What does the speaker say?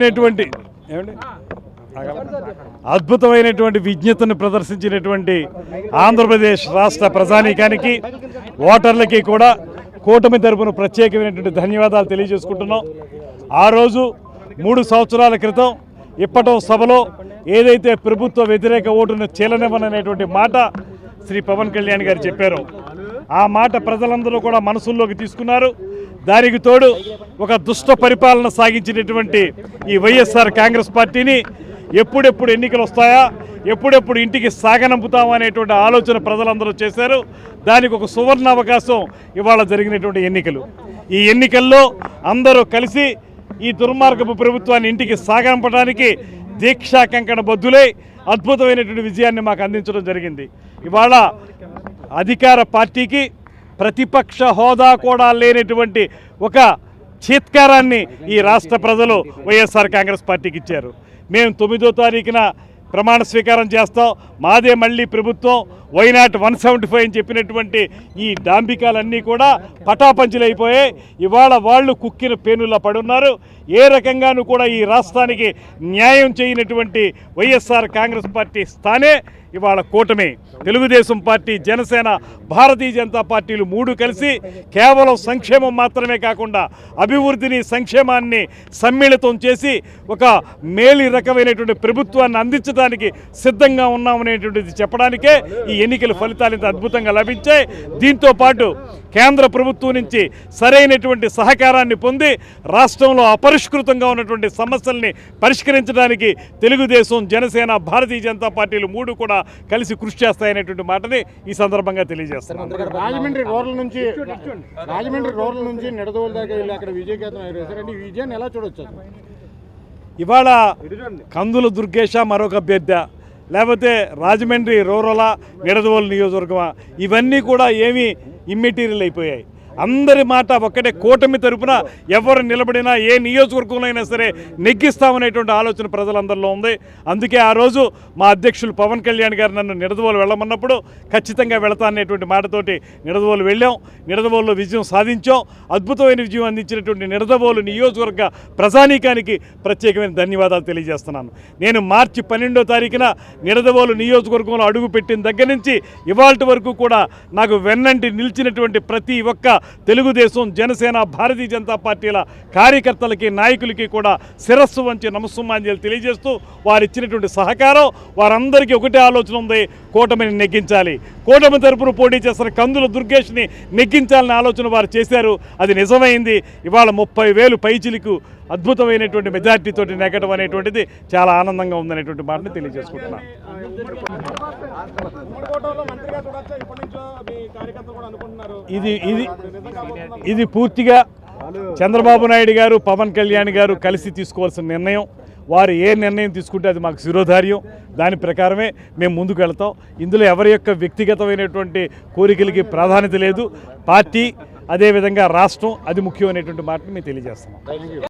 అనేటువంటి ఏమండి? అద్భుతమైనటువంటి విజ్ఞతను ప్రదర్శించినటువంటి ఆంధ్రప్రదేశ్ రాష్ట్ర ప్రజానీకానికి ఓటర్లకి కూడా కూటమి తరపున ప్రత్యేకమైనటువంటి ధన్యవాదాలు తెలియజేసుకుంటున్నాం. ఆ రోజు మూడు సంవత్సరాల క్రితం ఇప్పటం సభలో ఏదైతే ప్రభుత్వ వ్యతిరేక ఓటును చీలనివ్వననేటువంటి మాట శ్రీ పవన్ కళ్యాణ్ గారు చెప్పారు. ఆ మాట ప్రజలందరూ కూడా మనసుల్లోకి తీసుకున్నారు. దానికి తోడు ఒక దుష్ట పరిపాలన సాగించినటువంటి ఈ వైఎస్ఆర్ కాంగ్రెస్ పార్టీని ఎప్పుడెప్పుడు ఎన్నికలు వస్తాయా ఎప్పుడెప్పుడు ఇంటికి సాగనంపుతామా అనేటువంటి ఆలోచన ప్రజలందరూ చేశారు. దానికి ఒక సువర్ణ అవకాశం ఇవాళ జరిగినటువంటి ఎన్నికలు. ఈ ఎన్నికల్లో అందరూ కలిసి ఈ దుర్మార్గపు ప్రభుత్వాన్ని ఇంటికి సాగనంపడానికి దీక్షా కంకణ బద్దులై అద్భుతమైనటువంటి విజయాన్ని మాకు అందించడం జరిగింది. ఇవాళ అధికార పార్టీకి ప్రతిపక్ష హోదా కూడా లేనటువంటి ఒక చీత్కారాన్ని ఈ రాష్ట్ర ప్రజలు వైఎస్ఆర్ కాంగ్రెస్ పార్టీకి ఇచ్చారు. మేము తొమ్మిదో తారీఖున ప్రమాణ స్వీకారం చేస్తాం. మాదే మళ్ళీ ప్రభుత్వం. వైనాట్ వన్ సెవెంటీ ఫైవ్ అని చెప్పినటువంటి ఈ డాంబికాలన్నీ కూడా పటాపంచులైపోయాయి. ఇవాళ వాళ్ళు కుక్కిన పేనులా పడున్నారు. ఏ రకంగానూ కూడా ఈ రాష్ట్రానికి న్యాయం చేయనటువంటి వైఎస్ఆర్ కాంగ్రెస్ పార్టీ స్థానే ఇవాళ కూటమి. తెలుగుదేశం పార్టీ జనసేన భారతీయ జనతా పార్టీలు మూడు కలిసి కేవలం సంక్షేమం మాత్రమే కాకుండా అభివృద్ధిని సంక్షేమాన్ని సమ్మిళితం చేసి ఒక మేలి రకమైనటువంటి ప్రభుత్వాన్ని అందించడానికి సిద్ధంగా ఉన్నామనేటువంటిది చెప్పడానికే ఈ ఎన్నికల ఫలితాలు ఇంత అద్భుతంగా లభించాయి. దీంతో పాటు కేంద్ర ప్రభుత్వం నుంచి సరైనటువంటి సహకారాన్ని పొంది రాష్ట్రంలో అపరిష్కృతంగా ఉన్నటువంటి సమస్యల్ని పరిష్కరించడానికి తెలుగుదేశం జనసేన భారతీయ జనతా పార్టీలు మూడు కూడా కలిసి కృషి చేస్తాయనేటువంటి మాటని ఈ సందర్భంగా తెలియజేస్తున్నాను రాజమండ్రి రూరల్ నుంచి రాజమండ్రి రూరల్ నుంచి నిడదవోలు దాకా వెళ్ళి అక్కడ విజయకేతనం ఎగరేశారు ఈ విజయాన్ని ఎలా చూడొచ్చు? ఇవాళ కందుల దుర్గేశ మరొక అభ్యర్థి లేకపోతే రాజమండ్రి రూరల నిడదవోలు నియోజకవర్గమా ఇవన్నీ కూడా ఏమీ ఇమ్మెటీరియల్ అయిపోయాయి. అందరి మాట ఒక్కటే కూటమి తరపున ఎవరు నిలబడినా ఏ నియోజకవర్గంలో అయినా సరే నెగ్గిస్తామనేటువంటి ఆలోచన ప్రజలందరిలో ఉంది. అందుకే ఆ రోజు మా అధ్యక్షులు పవన్ కళ్యాణ్ గారు నన్ను నిడదవోలు వెళ్ళమన్నప్పుడు ఖచ్చితంగా వెళతా అనేటువంటి మాటతోటి నిడదవోలు వెళ్ళాం. నిడదవోలులో విజయం సాధించాం. అద్భుతమైన విజయం అందించినటువంటి నిడదవోలు నియోజకవర్గ ప్రజానీకానికి ప్రత్యేకమైన ధన్యవాదాలు తెలియజేస్తున్నాను. నేను మార్చి పన్నెండో తారీఖున నిడదవోలు నియోజకవర్గంలో అడుగు పెట్టిన దగ్గర నుంచి ఇవాళ వరకు కూడా నాకు వెన్నంటి నిలిచినటువంటి ప్రతి ఒక్క తెలుగుదేశం జనసేన భారతీయ జనతా పార్టీల కార్యకర్తలకి నాయకులకి కూడా శిరస్సు వంచి నమస్సుమాంజలు తెలియజేస్తూ వారు ఇచ్చినటువంటి సహకారం వారందరికీ ఒకటే ఆలోచన ఉంది కూటమిని నెగ్గించాలి. కూటమి తరపున పోటీ చేస్తున్న కందుల దుర్గేష్ని నెగ్గించాలనే ఆలోచన వారు చేశారు. అది నిజమైంది. ఇవాళ ముప్పై వేలు పైచిలకు అద్భుతమైనటువంటి మెజార్టీతోటి నెగ్గడం అనేటువంటిది చాలా ఆనందంగా ఉందనేటువంటి మాటని తెలియజేసుకుంటున్నాను ఇది ఇది? ఇది పూర్తిగా చంద్రబాబు నాయుడు గారు పవన్ కళ్యాణ్ గారు కలిసి తీసుకోవాల్సిన నిర్ణయం. వారు ఏ నిర్ణయం తీసుకుంటే అది మాకు శిరోధార్యం. దాని ప్రకారమే మేము ముందుకు వెళతాం. ఇందులో ఎవరి యొక్క వ్యక్తిగతమైనటువంటి కోరికలకి ప్రాధాన్యత లేదు. పార్టీ అదేవిధంగా రాష్ట్రం అది ముఖ్యమైనటువంటి మాటను మేము తెలియజేస్తున్నాం.